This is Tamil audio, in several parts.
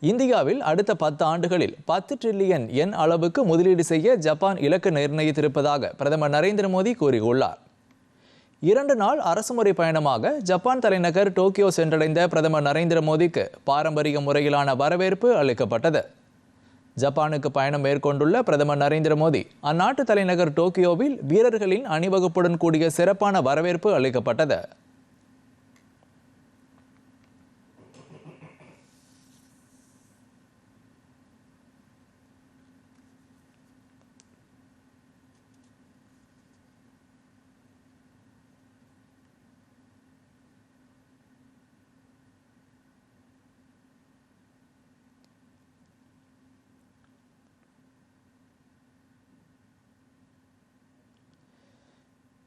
இந்தியாவில் அடுத்த பத்து ஆண்டுகளில் பத்து டிரில்லியன் எண் அளவுக்கு முதலீடு செய்ய ஜப்பான் இலக்கு நிர்ணயித்திருப்பதாக பிரதமர் நரேந்திர மோடி கூறியுள்ளார். இரண்டு நாள் அரசுமுறை பயணமாக ஜப்பான் தலைநகர் டோக்கியோ சென்றடைந்த பிரதமர் நரேந்திர மோடிக்கு பாரம்பரிய முறையிலான வரவேற்பு அளிக்கப்பட்டது. ஜப்பானுக்கு பயணம் மேற்கொண்டுள்ள பிரதமர் நரேந்திர மோடி அந்நாட்டு தலைநகர் டோக்கியோவில் வீரர்களின் அணிவகுப்புடன் கூடிய சிறப்பான வரவேற்பு அளிக்கப்பட்டது.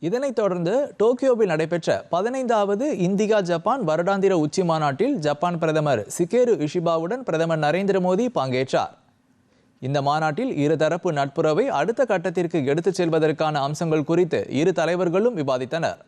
இதனைத் தொடர்ந்து டோக்கியோவில் நடைபெற்ற பதினைந்தாவது இந்தியா ஜப்பான் வருடாந்திர உச்சி மாநாட்டில் ஜப்பான் பிரதமர் சிகேரு இஷிபாவுடன் பிரதமர் நரேந்திர மோடி பங்கேற்றார். இந்த மாநாட்டில் இருதரப்பு நட்புறவை அடுத்த கட்டத்திற்கு எடுத்துச் செல்வதற்கான அம்சங்கள் குறித்து இரு தலைவர்களும் விவாதித்தனர்.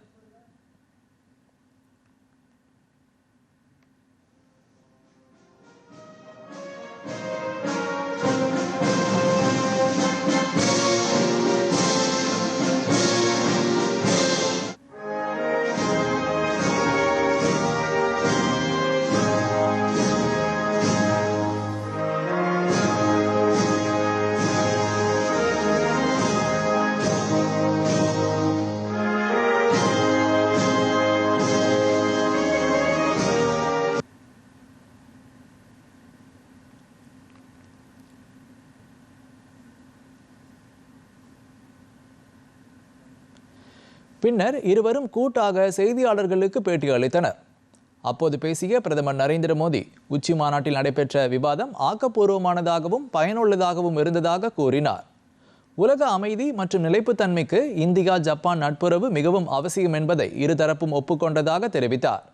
பின்னர் இருவரும் கூட்டாக செய்தியாளர்களுக்கு பேட்டி அளித்தனர். அப்போது பேசிய பிரதமர் நரேந்திர மோடி உச்சி மாநாட்டில் நடைபெற்ற விவாதம் ஆக்கப்பூர்வமானதாகவும் பயனுள்ளதாகவும் இருந்ததாக கூறினார். உலக அமைதி மற்றும் நிலைப்புத்தன்மைக்கு இந்தியா ஜப்பான் நட்புறவு மிகவும் அவசியம் என்பதை இருதரப்பும் ஒப்புக்கொண்டதாக தெரிவித்தார்.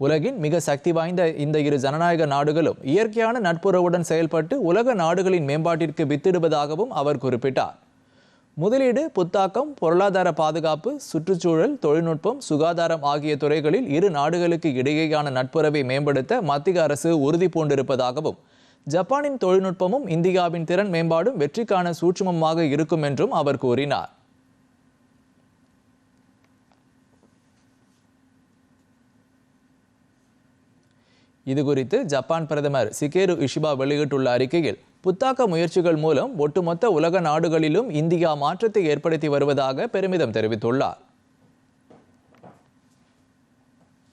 உலகின் மிக சக்தி வாய்ந்த இந்த இரு ஜனநாயக நாடுகளும் இயற்கையான நட்புறவுடன் செயல்பட்டு உலக நாடுகளின் மேம்பாட்டிற்கு வித்திடுவதாகவும் அவர் குறிப்பிட்டார். முதலீடு புத்தாக்கம் பொருளாதார பாதுகாப்பு சுற்றுச்சூழல் தொழில்நுட்பம் சுகாதாரம் ஆகிய துறைகளில் இரு நாடுகளுக்கு இடையேயான நட்புறவை மேம்படுத்த மத்திய அரசு உறுதி பூண்டிருப்பதாகவும் ஜப்பானின் தொழில்நுட்பமும் இந்தியாவின் திறன் மேம்பாடும் வெற்றிக்கான சூட்சுமமாக இருக்கும் என்றும் அவர் கூறினார். இதுகுறித்து ஜப்பான் பிரதமர் சிகேரு இஷிபா வெளியிட்டுள்ள அறிக்கையில் புத்தாக்க முயற்சிகள் மூலம் ஒட்டுமொத்த உலக நாடுகளிலும் இந்தியா மாற்றத்தை ஏற்படுத்தி வருவதாக பெருமிதம் தெரிவித்துள்ளார்.